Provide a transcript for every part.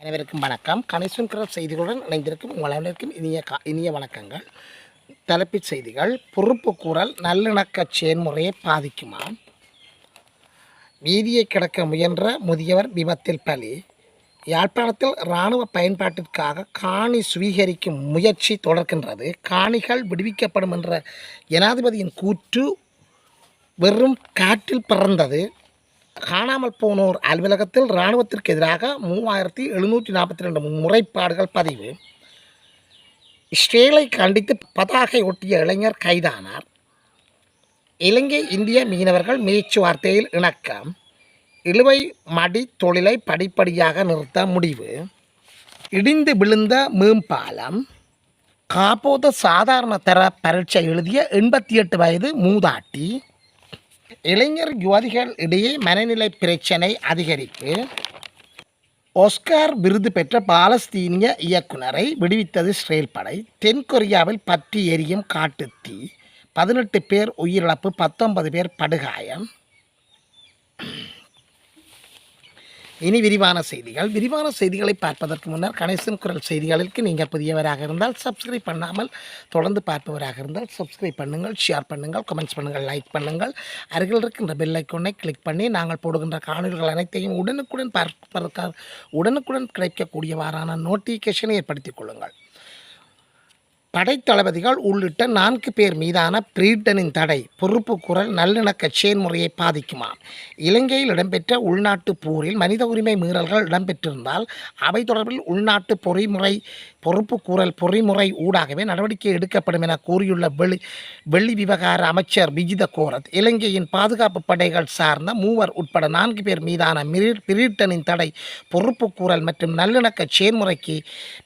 அனைவருக்கும் வணக்கம். கணேசன்கிற செய்திகளுடன் இணைந்திருக்கும் உங்கள் அனைவருக்கும் இனிய கா இனிய வணக்கங்கள். தலைப்புச் செய்திகள் பொறுப்பு கூறல் நல்லிணக்க செயல்முறையை பாதிக்குமா? வீதியை கிடக்க முயன்ற முதியவர் விபத்தில் பலி. யாழ்ப்பாணத்தில் இராணுவ பயன்பாட்டிற்காக காணி சுவீகரிக்கும் முயற்சி தொடர்கின்றது. காணிகள் விடுவிக்கப்படும் என்ற ஜனாதிபதியின் கூற்று வெறும் காற்றில் பறந்தது. காணாமல் போனோர் அலுவலகத்தில் இராணுவத்திற்கு எதிராக மூவாயிரத்தி எழுநூற்றி நாற்பத்தி ரெண்டு முறைப்பாடுகள் பதிவு. இஸ்ரேலை கண்டித்து பதாகை ஒட்டிய இளைஞர் கைதானார். இலங்கை இந்திய மீனவர்கள் பேச்சுவார்த்தையில் இணக்கம். இழுவை மடி தொழிலை படிப்படியாக நிறுத்த முடிவு. இடிந்து விழுந்த மேம்பாலம். காப்போத சாதாரண தர பரீட்சை எழுதிய எண்பத்தி எட்டு வயது மூதாட்டி. இளைஞர் யுவதிகள் இடையே மனநிலை பிரச்சனை அதிகரிப்பு ஒஸ்கார் விருது பெற்ற பாலஸ்தீனிய இயக்குனரை விடுவித்தது இஸ்ரேல் படை. தென்கொரியாவில் பற்றி எரியும் காட்டுத்தீ. பதினெட்டு பேர் உயிரிழப்பு பத்தொன்பது பேர் படுகாயம். இனி விரிவான செய்திகள். விரிவான செய்திகளை பார்ப்பதற்கு முன்னர் கணேசன் குரல் செய்திகளுக்கு நீங்கள் புதியவராக இருந்தால் சப்ஸ்கிரைப் பண்ணாமல் தொடர்ந்து பார்ப்பவராக இருந்தால் சப்ஸ்கிரைப் பண்ணுங்கள் ஷேர் பண்ணுங்கள் கமெண்ட்ஸ் பண்ணுங்கள் லைக் பண்ணுங்கள். அருகில் இருக்கின்ற பெல் ஐக்கோனை கிளிக் பண்ணி நாங்கள் போடுகின்ற காணொலிகள் அனைத்தையும் உடனுக்குடன் பார்ப்பதற்காக உடனுக்குடன் கிடைக்கக்கூடியவாறான நோட்டிஃபிகேஷனை ஏற்படுத்திக் கொள்ளுங்கள். படைத்தளபதிகள் உள்ளிட்ட நான்கு பேர் மீதான பிரிட்டனின் தடை பொறுப்பு குரல் நல்லிணக்க செயல்முறையை பாதிக்குமா? இலங்கையில் இடம்பெற்ற உள்நாட்டு போரில் மனித உரிமை மீறல்கள் இடம்பெற்றிருந்தால் அவை தொடர்பில் உள்நாட்டு பொறிமுறை பொறுப்பு கூறல் பொறிமுறை ஊடாகவே நடவடிக்கை எடுக்கப்படும் என கூறியுள்ள வெளி வெள்ளி விவகார அமைச்சர் விஜித கோரத் இலங்கையின் பாதுகாப்பு படைகள் சார்ந்த மூவர் உட்பட நான்கு பேர் மீதான மிரி- பிரிட்டனின் தடை பொறுப்பு கூறல் மற்றும் நல்லிணக்க செயல்முறைக்கு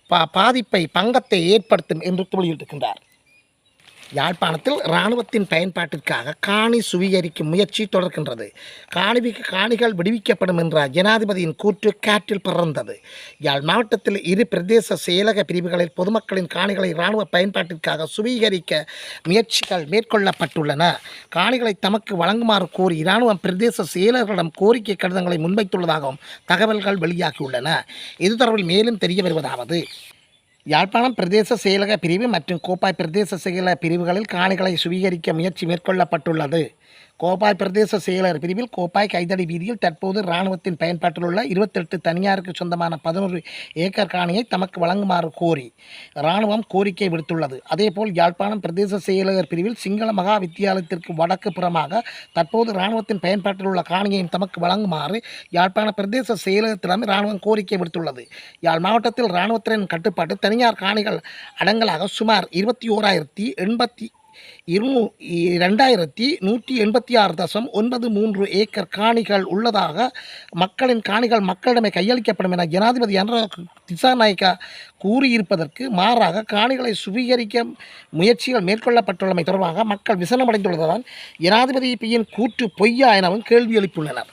பா பாதிப்பை பங்கத்தை ஏற்படுத்தும் என்று வெளியிட்டிருக்கின்றார் யாழ்ப்பாணத்தில் இராணுவத்தின் பயன்பாட்டிற்காக காணி சுவீகரிக்கும் முயற்சி தொடர்கின்றது. காணி காணிகள் விடுவிக்கப்படும் என்ற ஜனாதிபதியின் கூற்று காற்றில் பறந்தது. யாழ் மாவட்டத்தில் இரு பிரதேச செயலக பிரிவுகளில் பொதுமக்களின் காணிகளை இராணுவ பயன்பாட்டிற்காக சுவீகரிக்க முயற்சிகள் மேற்கொள்ளப்பட்டுள்ளன. காணிகளை தமக்கு வழங்குமாறு கோரி இராணுவ பிரதேச செயலர்களிடம் கோரிக்கை கடிதங்களை முன்வைத்துள்ளதாகவும் தகவல்கள் வெளியாகியுள்ளன. இது தொடர்பில் மேலும் தெரிய வருவதாவது. யாழ்ப்பாணம் பிரதேச செயலக பிரிவு மற்றும் கோப்பாய் பிரதேச செயலக பிரிவுகளில் காணிகளை சுவீகரிக்க முயற்சி மேற்கொள்ளப்பட்டுள்ளது. கோப்பாய் பிரதேச செயலர் பிரிவில் கோப்பாய் கைதடி வீதியில் தற்போது இராணுவத்தின் பயன்பாட்டில் உள்ள இருபத்தெட்டு தனியாருக்கு சொந்தமான பதினோரு ஏக்கர் காணியை தமக்கு வழங்குமாறு கோரி இராணுவம் கோரிக்கை விடுத்துள்ளது. அதேபோல் யாழ்ப்பாணம் பிரதேச செயலகர் பிரிவில் சிங்கள மகா வித்தியாலயத்திற்கு வடக்கு புறமாக தற்போது இராணுவத்தின் பயன்பாட்டில் உள்ள காணியையும் தமக்கு வழங்குமாறு யாழ்ப்பாண பிரதேச செயலகத்திடம் இராணுவம் கோரிக்கை விடுத்துள்ளது. யாழ் மாவட்டத்தில் இராணுவத்தினரின் கட்டுப்பாட்டு தனியார் காணிகள் அடங்கலாக சுமார் இருபத்தி ஓராயிரத்தி எண்பத்தி இருநூ ரெண்டாயிரத்தி நூற்றி எண்பத்தி ஆறு தசம் ஒன்பது மூன்று ஏக்கர் காணிகள் உள்ளதாக மக்களின் காணிகள் மக்களிடமே கையளிக்கப்படும் என ஜனாதிபதி அன்ற திசாநாயக்கா கூறியிருப்பதற்கு மாறாக காணிகளை சுவீகரிக்க முயற்சிகள் மேற்கொள்ளப்பட்டுள்ளமை தொடர்பாக மக்கள் விசனமடைந்துள்ளதால் ஜனாதிபதி பியின் கூற்று பொய்யா எனவும் கேள்வி எழுப்பியுள்ளனர்.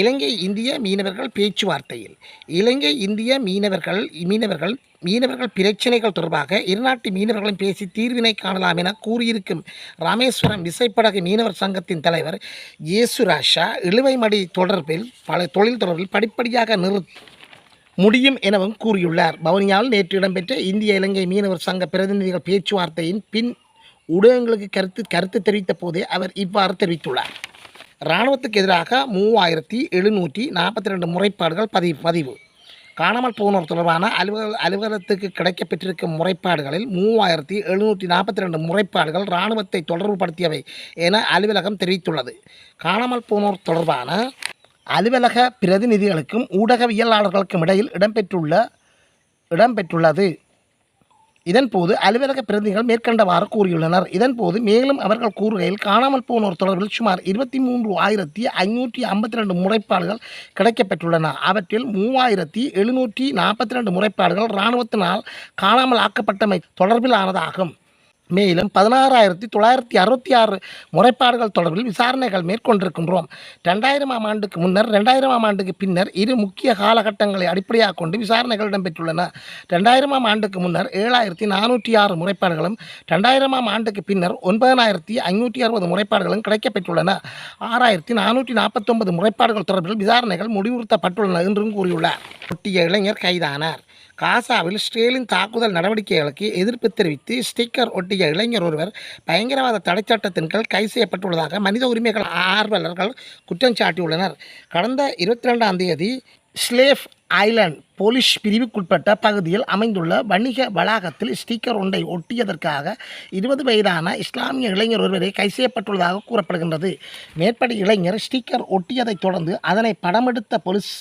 இலங்கை இந்திய மீனவர்கள் பேச்சுவார்த்தையில். இலங்கை இந்திய மீனவர்கள் மீனவர்கள் மீனவர்கள் பிரச்சினைகள் தொடர்பாக இருநாட்டு மீனவர்களும் பேசி தீர்வினை காணலாம் என கூறியிருக்கும் ராமேஸ்வரம் விசைப்படகு மீனவர் சங்கத்தின் தலைவர் இயேசுராஷா இழுவைமடி தொடர்பில் பல தொழில் தொடர்பில் படிப்படியாக நிறு முடியும் எனவும் கூறியுள்ளார். பவனியால் நேற்று இடம்பெற்ற இந்திய இலங்கை மீனவர் சங்க பிரதிநிதிகள் பேச்சுவார்த்தையின் பின் ஊடகங்களுக்கு கருத்து கருத்து தெரிவித்த போதே அவர் இவ்வாறு தெரிவித்துள்ளார். இராணுவத்துக்கு எதிராக மூவாயிரத்தி எழுநூற்றி நாற்பத்தி ரெண்டு முறைப்பாடுகள் பதிவு பதிவு. காணாமல் போனோர் தொடர்பான அலுவலக அலுவலகத்துக்கு கிடைக்கப்பெற்றிருக்கும் முறைப்பாடுகளில் மூவாயிரத்தி எழுநூற்றி நாற்பத்தி ரெண்டு முறைப்பாடுகள் இராணுவத்தை தொடர்புபடுத்தியவை என அலுவலகம் தெரிவித்துள்ளது. காணாமல் போனோர் தொடர்பான அலுவலக பிரதிநிதிகளுக்கும் ஊடகவியலாளர்களுக்கும் இடையில் இடம்பெற்றுள்ள இடம்பெற்றுள்ளது. இதன்போது அலுவலக பிரதிநிதிகள் மேற்கண்டவாறு கூறியுள்ளனர். இதன்போது மேலும் அவர்கள் கூறுகையில் காணாமல் போனோர் தொடர்பில் சுமார் இருபத்தி மூன்று ஆயிரத்தி ஐநூற்றி ஐம்பத்தி ரெண்டு முறைப்பாடுகள் கிடைக்கப்பெற்றுள்ளன. அவற்றில் மூவாயிரத்தி எழுநூற்றி நாற்பத்தி ரெண்டு முறைப்பாடுகள் இராணுவத்தினால் காணாமல் ஆக்கப்பட்டமை தொடர்பிலானதாகும். மேலும் பதினாறாயிரத்தி தொள்ளாயிரத்தி அறுபத்தி ஆறு முறைப்பாடுகள் தொடர்பில் விசாரணைகள் மேற்கொண்டிருக்கின்றோம். ரெண்டாயிரமாம் ஆண்டுக்கு முன்னர் ரெண்டாயிரமாம் ஆண்டுக்கு பின்னர் இரு முக்கிய காலகட்டங்களை அடிப்படையாக கொண்டு விசாரணைகள் இடம்பெற்றுள்ளன. ரெண்டாயிரமாம் ஆண்டுக்கு முன்னர் ஏழாயிரத்தி நானூற்றி ஆறு முறைப்பாடுகளும் ரெண்டாயிரமாம் ஆண்டுக்கு பின்னர் ஒன்பதனாயிரத்தி ஐநூற்றி அறுபது முறைப்பாடுகளும் கிடைக்கப்பெற்றுள்ளன. ஆறாயிரத்தி நானூற்றி நாற்பத்தொன்பது முறைப்பாடுகள் தொடர்பில் விசாரணைகள் முடிவுறுத்தப்பட்டுள்ளன என்றும் கூறியுள்ளார். ஒட்டிய இளைஞர் கைதானார். காசாவில் ஸ்டேலின் தாக்குதல் நடவடிக்கைகளுக்கு எதிர்ப்பு தெரிவித்து ஸ்டிக்கர் ஒட்டிய இளைஞர் ஒருவர் பயங்கரவாத தடைச்சட்டத்தின் கீழ் கைது செய்யப்பட்டுள்ளதாக மனித உரிமைகள் ஆர்வலர்கள் குற்றம் சாட்டியுள்ளனர். கடந்த இருபத்தி ரெண்டாம் தேதி ஸ்லேஃப் ஐலண்ட் போலீஸ் பிரிவுக்குட்பட்ட பகுதியில் அமைந்துள்ள வணிக வளாகத்தில் ஸ்டிக்கர் ஒன்றை ஒட்டியதற்காக இருபது வயதான இஸ்லாமிய இளைஞர் ஒருவரை கைது செய்யப்பட்டுள்ளதாக கூறப்படுகின்றது. மேற்படி இளைஞர் ஸ்டிக்கர் ஒட்டியதைத் தொடர்ந்து அதனை படமெடுத்த போலீஸ்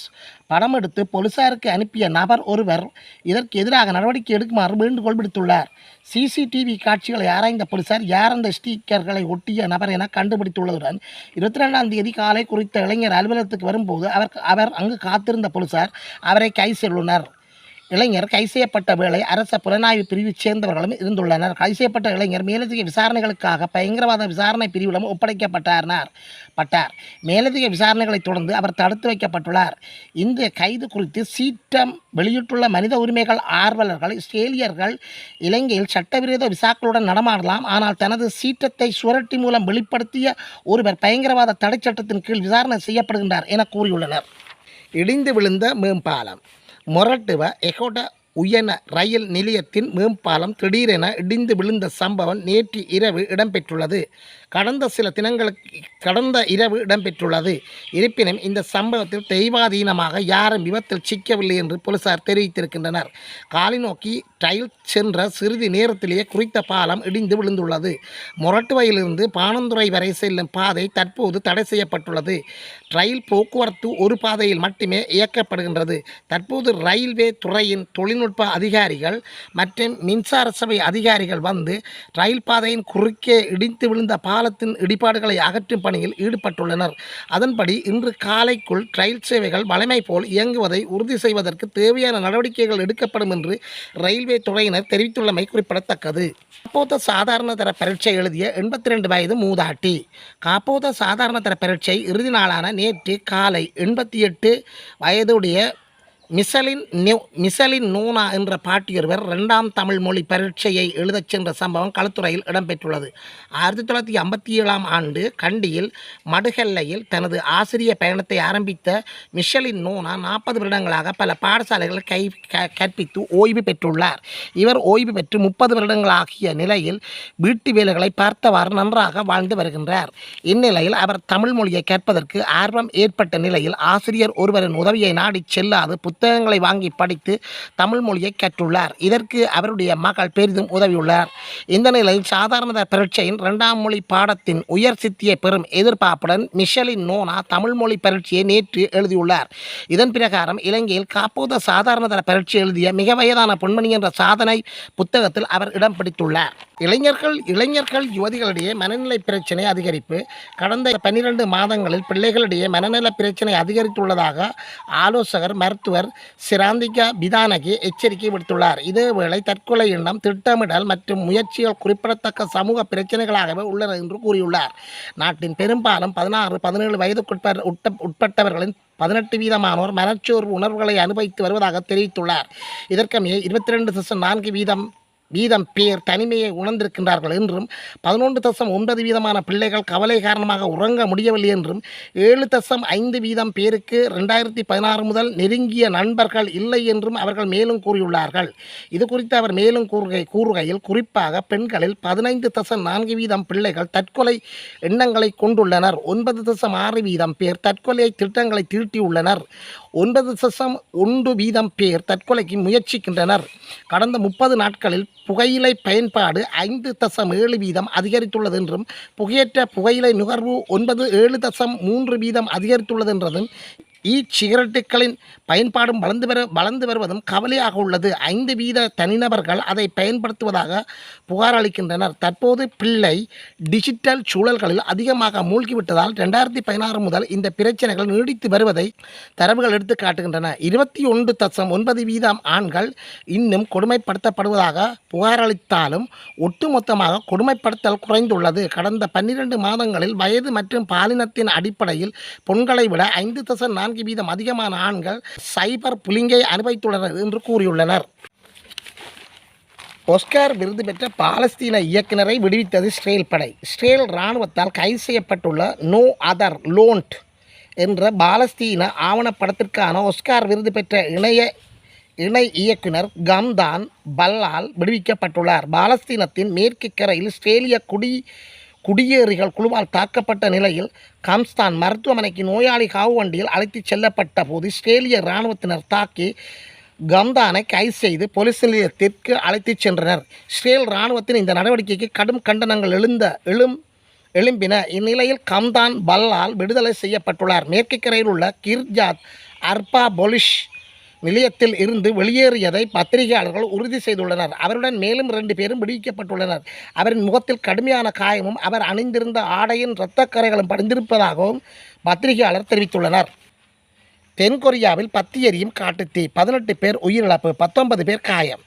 படமெடுத்து போலீசாருக்கு அனுப்பிய நபர் ஒருவர் இதற்கு எதிராக நடவடிக்கை எடுக்குமாறு வேண்டுகோள் விடுத்துள்ளார். சிசிடிவி காட்சிகளை ஆராய்ந்த போலீசார் யார் அந்த ஸ்டிக்கர்களை ஒட்டிய நபர் என கண்டுபிடித்துள்ளதுடன் இருபத்தி ரெண்டாம் தேதி காலை குறித்த இளைஞர் அலுவலகத்துக்கு வரும்போது அவர் அவர் அங்கு காத்திருந்த போலீசார் அவரை கைது செய்துள்ளனர் இளைஞர் கைது செய்யப்பட்ட வேளை அரச புலனாய்வு பிரிவைச் சேர்ந்தவர்களும் இருந்துள்ளனர். கைது செய்யப்பட்ட இளைஞர் மேலதிக விசாரணைகளுக்காக பயங்கரவாத விசாரணை பிரிவிடம் ஒப்படைக்கப்பட்டார் பட்டார். மேலதிக விசாரணைகளை தொடர்ந்து அவர் தடுத்து வைக்கப்பட்டுள்ளார். இந்த கைது குறித்து சீற்றம் வெளியிட்டுள்ள மனித உரிமைகள் ஆர்வலர்கள் இஸ்ரேலியர்கள் இலங்கையில் சட்டவிரோத விசாக்களுடன் நடமாடலாம். ஆனால் தனது சீற்றத்தை சுரட்டி மூலம் வெளிப்படுத்திய ஒருவர் பயங்கரவாத தடை சட்டத்தின் கீழ் விசாரணை செய்யப்படுகின்றார் என கூறியுள்ளனர். இடிந்து விழுந்த மேம்பாலம். மொரட்டுவ எகோட உயன ரயில் நிலையத்தின் மேம்பாலம் திடீரென இடிந்து விழுந்த சம்பவம் நேற்று இரவு இடம்பெற்றுள்ளது. கடந்த சில தினங்களுக்கு கடந்த இரவு இடம்பெற்றுள்ளது. இருப்பினும் இந்த சம்பவத்தில் தெய்வாதீனமாக யாரும் விபத்தில் சிக்கவில்லை என்று போலீசார் தெரிவித்திருக்கின்றனர். காலிநோக்கி ரயில் சென்ற சிறிது நேரத்திலேயே குறித்த பாலம் இடிந்து விழுந்துள்ளது. மொரட்டுவையிலிருந்து பானந்துறை வரை செல்லும் பாதை தற்போது தடை செய்யப்பட்டுள்ளது. ரயில் போக்குவரத்து ஒரு பாதையில் மட்டுமே இயக்கப்படுகின்றது. தற்போது ரயில்வே துறையின் தொழில்நுட்ப அதிகாரிகள் மற்றும் மின்சார சபை அதிகாரிகள் வந்து ரயில் பாதையின் குறுக்கே இடித்து விழுந்த பாலத்தின் இடிபாடுகளை அகற்றும் பணியில் ஈடுபட்டுள்ளனர். அதன்படி இன்று காலைக்குள் ரயில் சேவைகள் வளமை போல் இயங்குவதை உறுதி செய்வதற்கு தேவையான நடவடிக்கைகள் எடுக்கப்படும் என்று ரயில்வே துறையினர் தெரிவித்துள்ளமை குறிப்பிடத்தக்கது. காப்போத சாதாரண தர பரீட்சை எழுதிய எண்பத்தி ரெண்டு வயது மூதாட்டி. காப்போத சாதாரண தர பரீட்சை இறுதி நாளான நேற்று காலை எண்பத்தி எட்டு வயதுடைய மிசலின் நியூ மிசலின் நூனா என்ற பாட்டியொருவர் ரெண்டாம் தமிழ் மொழி பரீட்சையை எழுதச் சென்ற சம்பவம் களத்துறையில் இடம்பெற்றுள்ளது. ஆயிரத்தி தொள்ளாயிரத்தி ஐம்பத்தி ஏழாம் ஆண்டு கண்டியில் மடுகல்லையில் தனது ஆசிரிய பயணத்தை ஆரம்பித்த மிஷலின் நூனா நாற்பது வருடங்களாக பல பாடசாலைகளில் கை க- கற்பித்து ஓய்வு பெற்றுள்ளார். இவர் ஓய்வு பெற்று முப்பது வருடங்களாகிய நிலையில் வீட்டு வேலைகளை பார்த்தவாறு நன்றாக வாழ்ந்து வருகின்றார். இந்நிலையில் அவர் தமிழ் மொழியை கற்பதற்கு ஆர்வம் ஏற்பட்ட நிலையில் ஆசிரியர் ஒருவரின் உதவியை நாடி செல்லாது புத்தகங்களை வாங்கி படித்து தமிழ் மொழியை கற்றுள்ளார். இதற்கு அவருடைய மகள் பெரிதும் உதவியுள்ளார். இந்த நிலையில் சாதாரண பரீட்சையின் இரண்டாம் மொழி பாடத்தின் உயர் சித்தியை பெறும் எதிர்பார்ப்புடன் மிஷலின் நோனா தமிழ் மொழி பரீட்சையை நேற்று எழுதியுள்ளார். இதன் பிரகாரம் இலங்கையில் காப்போத சாதாரண தர பரீட்சை எழுதிய மிக வயதான பொன்மணி என்ற சாதனை புத்தகத்தில் அவர் இடம் பிடித்துள்ளார். இளைஞர்கள் இளைஞர்கள் யுவதிகளிடையே மனநிலை பிரச்சனை அதிகரிப்பு கடந்த பன்னிரண்டு மாதங்களில் பிள்ளைகளிடையே மனநல பிரச்சனை அதிகரித்துள்ளதாக ஆலோசகர் மருத்துவர் சிராந்திகா பிதானகி எச்சரிக்கை விடுத்துள்ளார். இதேவேளை தற்கொலை எண்ணம் திட்டமிடல் மற்றும் முயற்சிகள் குறிப்பிடத்தக்க சமூக பிரச்சனைகளாகவே உள்ளன என்று கூறியுள்ளார். நாட்டின் பெரும்பாலும் பதினாறு பதினேழு வயதுக்குட்ப உட்ப உட்பட்டவர்களின் பதினெட்டு வீதமானோர் மனச்சோர்வு உணர்வுகளை அனுபவித்து வருவதாக தெரிவித்துள்ளார். இதற்கமைய இருபத்தி ரெண்டு நான்கு வீதம் வீதம் பேர் தனிமையை உணர்ந்திருக்கின்றார்கள் என்றும் பதினொன்று தசம் ஒன்பது வீதமான பிள்ளைகள் கவலை காரணமாக உறங்க முடியவில்லை என்றும் ஏழு தசம் ஐந்து வீதம் பேருக்கு ரெண்டாயிரத்தி பதினாறு முதல் நெருங்கிய நண்பர்கள் இல்லை என்றும் அவர்கள் மேலும் கூறியுள்ளார்கள். இது குறித்து அவர் மேலும் கூறுகை கூறுகையில் குறிப்பாக பெண்களில் பதினைந்து தசம் நான்கு வீதம் பிள்ளைகள் தற்கொலை எண்ணங்களை கொண்டுள்ளனர். ஒன்பது தசம் ஆறு வீதம் பேர் தற்கொலை திட்டங்களை தீட்டியுள்ளனர் ஒன்பது தசம் ஒன்று வீதம் பேர் தற்கொலைக்கு முயற்சிக்கின்றனர். கடந்த முப்பது நாட்களில் புகையிலை பயன்பாடு ஐந்து தசம் ஏழு வீதம் அதிகரித்துள்ளது என்றும் புகையற்ற புகையிலை நுகர்வு ஒன்பது ஏழு தசம் மூன்று வீதம் அதிகரித்துள்ளது என்றதும் இ சிகரெட்டுகளின் பயன்பாடும் வளர்ந்து வர வளர்ந்து வருவதும் கவலையாக உள்ளது. ஐந்து வீத தனிநபர்கள் அதை பயன்படுத்துவதாக புகார் அளிக்கின்றனர். தற்போது பிள்ளை டிஜிட்டல் சூழல்களில் அதிகமாக மூழ்கிவிட்டதால் ரெண்டாயிரத்தி பதினாறு முதல் இந்த பிரச்சனைகள் நீடித்து வருவதை தரவுகள் எடுத்து காட்டுகின்றன. இருபத்தி ஒன்று தசம் ஒன்பது வீதம் ஆண்கள் இன்னும் கொடுமைப்படுத்தப்படுவதாக புகார் அளித்தாலும் ஒட்டுமொத்தமாக கொடுமைப்படுத்தல் குறைந்துள்ளது. கடந்த பன்னிரண்டு மாதங்களில் வயது மற்றும் பாலினத்தின் அடிப்படையில் பெண்களை விட ஐந்து தசம் நான்கு வீதம் அதிகமான ஆண்கள் சைபர் புலிங்கை அனுபவித்துள்ளனர் என்று கூறியுள்ளனர். ஒஸ்கார் விருது பெற்ற பாலஸ்தீன இயக்குனரை விடுவித்தது இஸ்ரேல் படை. இஸ்ரேல் இராணுவத்தால் கைது செய்யப்பட்டுள்ள நோ அதர் லோன்ட் என்ற பாலஸ்தீன ஆவணப்படத்திற்கான ஒஸ்கார் விருது பெற்ற இணைய இணை இயக்குனர் கம்தான் பல்லால் விடுவிக்கப்பட்டுள்ளார். பாலஸ்தீனத்தின் மேற்கு கரையில் இஸ்ரேலிய குடி குடியேறிகள் குழுவால் தாக்கப்பட்ட நிலையில் கம்ஸ்தான் மருத்துவமனைக்கு நோயாளி காவு வண்டியில் அழைத்துச் செல்லப்பட்ட போது இஸ்ரேலிய இராணுவத்தினர் தாக்கி கம்தானை கைது செய்து போலீஸ் நிலையத்திற்கு அழைத்துச் சென்றனர். இஸ்ரேல் இராணுவத்தின் இந்த நடவடிக்கைக்கு கடும் கண்டனங்கள் எழுந்த எழும் எழும்பின இந்நிலையில் கம்தான் பல்லால் விடுதலை செய்யப்பட்டுள்ளார். மேற்கு கரையில் உள்ள கிர்ஜாத் அர்பா பொலிஷ் நிலையத்தில் இருந்து வெளியேறியதை பத்திரிகையாளர்கள் உறுதி செய்துள்ளனர். அவருடன் மேலும் இரண்டு பேரும் விடுவிக்கப்பட்டுள்ளனர். அவரின் முகத்தில் கடுமையான காயமும் அவர் அணிந்திருந்த ஆடையின் இரத்தக்கரைகளும் படிந்திருப்பதாகவும் பத்திரிகையாளர் தெரிவித்துள்ளனர். தென்கொரியாவில் பத்தி எரியும் காட்டுத்தீ பதினெட்டு பேர் உயிரிழப்பு பத்தொன்பது பேர் காயம்.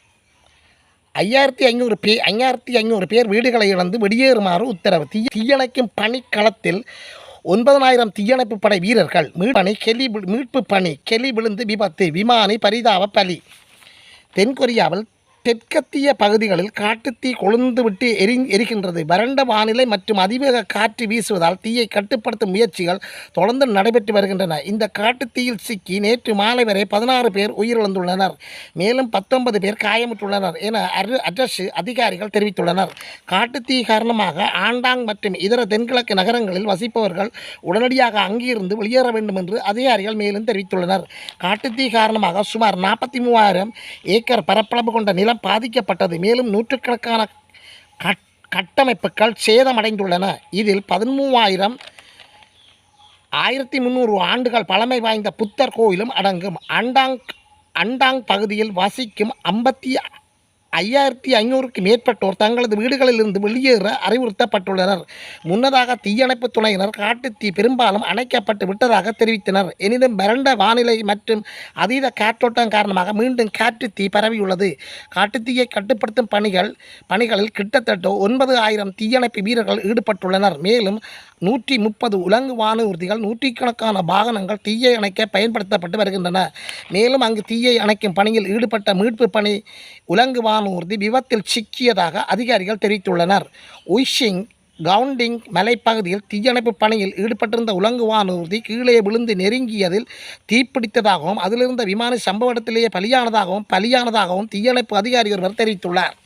ஐயாயிரத்தி ஐநூறு பேர் ஐயாயிரத்தி ஐநூறு பேர் வீடுகளை இழந்து வெளியேறுமாறு உத்தரவு. தீ தீயணைக்கும் பணிக்களத்தில் ஒன்பதனாயிரம் தீயணைப்பு படை வீரர்கள் மீட்பணி கெலி மீட்பு பணி கெலி விழுந்து விபத்து விமானி பரிதாப பலி. தென்கொரியாவில் தெற்கத்திய பகுதிகளில் காட்டுத்தீ கொழுந்துவிட்டு எரி எரிகின்றது. வறண்ட வானிலை மற்றும் அதிவேக காற்று வீசுவதால் தீயை கட்டுப்படுத்தும் முயற்சிகள் தொடர்ந்து நடைபெற்று வருகின்றன. இந்த காட்டுத்தீயில் சிக்கி நேற்று மாலை வரை பதினாறு பேர் உயிரிழந்துள்ளனர். மேலும் பத்தொன்பது பேர் காயமுற்றுள்ளனர் என அரு அரசு அதிகாரிகள் தெரிவித்துள்ளனர். காட்டுத்தீ காரணமாக ஆண்டாங் மற்றும் இதர தென்கிழக்கு நகரங்களில் வசிப்பவர்கள் உடனடியாக அங்கிருந்து வெளியேற வேண்டும் என்று அதிகாரிகள் மேலும் தெரிவித்துள்ளனர். காட்டுத்தீ காரணமாக சுமார் நாற்பத்தி மூவாயிரம் ஏக்கர் பரப்பளவு கொண்ட நிலம் பாதிக்கப்பட்டது. மேலும் நூற்றுக்கணக்கான கட் கட்டமைப்புகள் சேதமடைந்துள்ளன. இதில் பதிமூவாயிரம் ஆயிரத்தி முந்நூறு ஆண்டுகள் பழமை வாய்ந்த புத்தர் கோயிலும் அடங்கும். அண்டாங் அண்டாங் பகுதியில் வசிக்கும் ஐம்பத்தி ஐயாயிரத்தி ஐநூறுக்கு மேற்பட்டோர் தங்களது வீடுகளிலிருந்து வெளியேற அறிவுறுத்தப்பட்டுள்ளனர். முன்னதாக தீயணைப்பு துணையினர் காட்டுத்தீ பெரும்பாலும் அணைக்கப்பட்டு விட்டதாக தெரிவித்தனர். எனினும் வறண்ட வானிலை மற்றும் அதீத காற்றோட்டம் காரணமாக மீண்டும் காட்டுத்தீ பரவியுள்ளது. காட்டுத்தீயை கட்டுப்படுத்தும் பணிகள் பணிகளில் கிட்டத்தட்ட ஒன்பது ஆயிரம் தீயணைப்பு வீரர்கள் ஈடுபட்டுள்ளனர். மேலும் நூற்றி முப்பது உலங்கு வானூர்திகள் நூற்றிக்கணக்கான வாகனங்கள் தீயை அணைக்க பயன்படுத்தப்பட்டு வருகின்றன. மேலும் அங்கு தீயை அணைக்கும் பணியில் ஈடுபட்ட மீட்பு பணி உலங்கு வானூர்தி விபத்தில் சிக்கியதாக அதிகாரிகள் தெரிவித்துள்ளனர். உய்ஷிங் கவுண்டிங் மலைப்பகுதியில் தீயணைப்பு பணியில் ஈடுபட்டிருந்த உலங்கு வானூர்தி கீழே விழுந்து நெருங்கியதில் தீப்பிடித்ததாகவும் அதிலிருந்த விமானி சம்பவ இடத்திலேயே பலியானதாகவும் பலியானதாகவும் தீயணைப்பு அதிகாரி ஒருவர் தெரிவித்துள்ளார்.